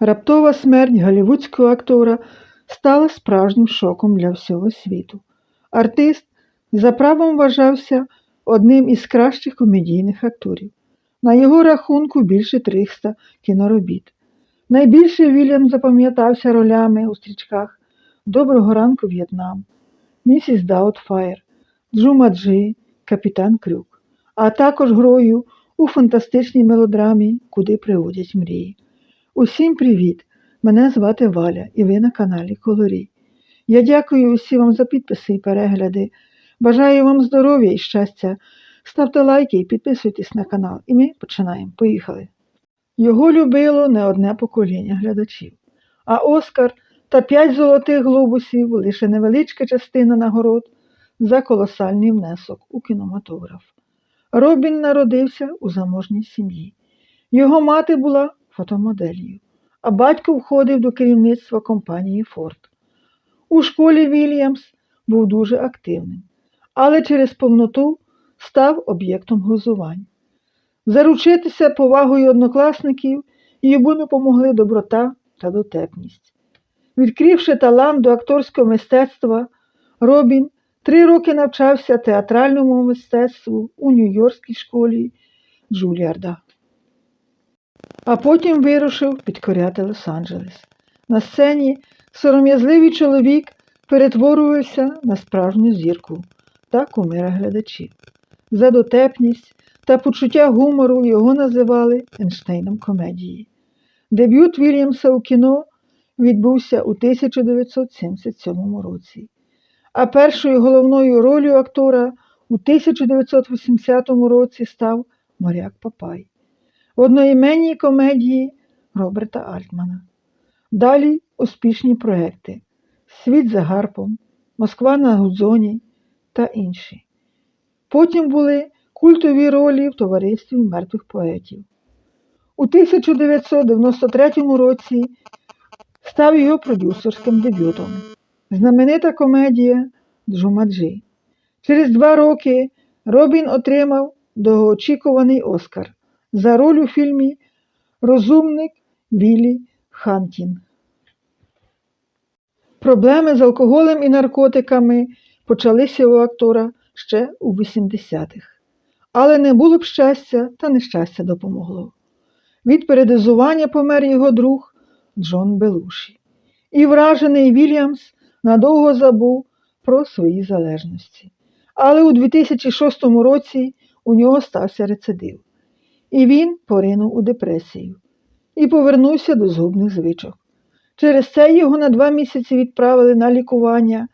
Раптова смерть голівудського актора стала справжнім шоком для всього світу. Артист за правом вважався одним із кращих комедійних акторів. На його рахунку більше 300 кіноробіт. Найбільше Вільям запам'ятався ролями у стрічках Доброго ранку В'єтнам, Місіс Даутфайр, Джумаджи, Капітан Крюк, а також грою у фантастичній мелодрамі Куди приводять мрії. Усім привіт! Мене звати Валя і ви на каналі Колорій. Я дякую усім вам за підписи і перегляди. Бажаю вам здоров'я і щастя. Ставте лайки і підписуйтесь на канал. І ми починаємо. Поїхали! Його любило не одне покоління глядачів. А Оскар та п'ять золотих глобусів лише невеличка частина нагород за колосальний внесок у кінематограф. Робін народився у заможній сім'ї. Його мати була фотомоделлю, а батько входив до керівництва компанії Форд. У школі Вільямс був дуже активним, але через повноту став об'єктом глузувань. Заручитися повагою однокласників йому допомогли доброта та дотепність. Відкривши талант до акторського мистецтва, Робін три роки навчався театральному мистецтву у Нью-Йоркській школі Джуліарда. А потім вирушив підкоряти Лос-Анджелес. На сцені сором'язливий чоловік перетворювався на справжню зірку та кумира глядачів. За дотепність та почуття гумору його називали Ейнштейном комедії. Дебют Вільямса у кіно відбувся у 1977 році, а першою головною ролью актора у 1980 році став моряк Папай в одноіменній комедії Роберта Альтмана. Далі успішні проекти Світ за гарпом, Москва на Гудзоні та інші. Потім були культові ролі в товаристві мертвих поетів. У 1993 році став його продюсерським дебютом. Знаменита комедія Джумаджі. Через два роки Робін отримав довгоочікуваний Оскар за роль у фільмі Розумник Віллі Хантін. Проблеми з алкоголем і наркотиками почалися у актора ще у 80-х. Але не було б щастя, та нещастя допомогло. Від передизування помер його друг Джон Белуші. І вражений Вільямс надовго забув про свої залежності. Але у 2006 році у нього стався рецидив. І він поринув у депресію і повернувся до згубних звичок. Через це його на два місяці відправили на лікування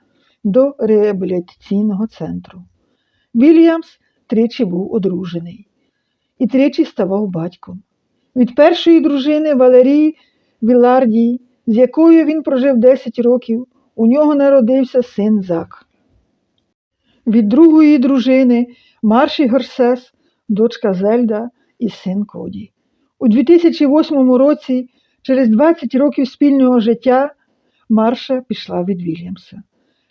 до реабілітаційного центру. Вільямс тричі був одружений і тричі ставав батьком. Від першої дружини Валерії Вілардії, з якою він прожив 10 років, у нього народився син Зак. Від другої дружини Марші Горсес, дочка Зельда і син Коді. У 2008 році, через 20 років спільного життя, Марша пішла від Вільямса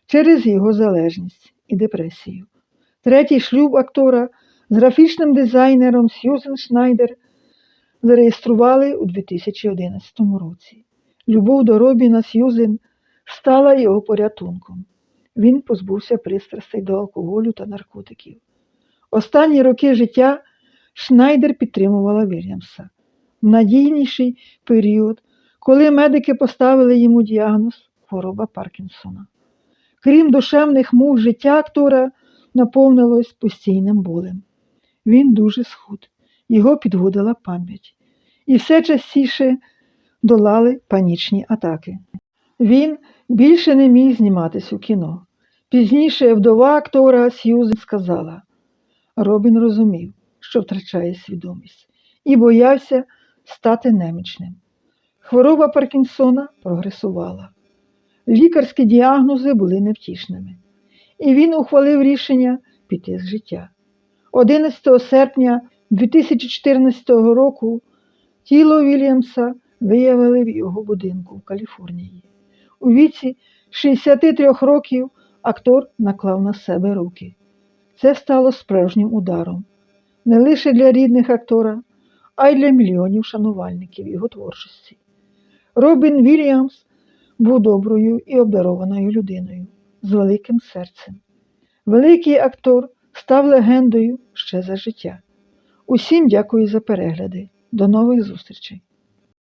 через його залежність і депресію. Третій шлюб актора з графічним дизайнером Сьюзен Шнайдер зареєстрували у 2011 році. Любов до Робіна Сьюзен стала його порятунком. Він позбувся пристрастей до алкоголю та наркотиків. Останні роки життя Шнайдер підтримувала Вільямса в надійніший період, коли медики поставили йому діагноз хвороба Паркінсона. Крім душевних мук, життя актора наповнилось постійним болем. Він дуже схуд, його підводила пам'ять, і все частіше долали панічні атаки. Він більше не міг зніматись у кіно. Пізніше вдова актора Сьюзен сказала, Робін розумів, що втрачає свідомість, і боявся стати немічним. Хвороба Паркінсона прогресувала. Лікарські діагнози були невтішними, і він ухвалив рішення піти з життя. 11 серпня 2014 року тіло Вільямса виявили в його будинку в Каліфорнії. У віці 63 років актор наклав на себе руки. Це стало справжнім ударом не лише для рідних актора, а й для мільйонів шанувальників його творчості. Робін Вільямс був доброю і обдарованою людиною з великим серцем. Великий актор став легендою ще за життя. Усім дякую за перегляди. До нових зустрічей!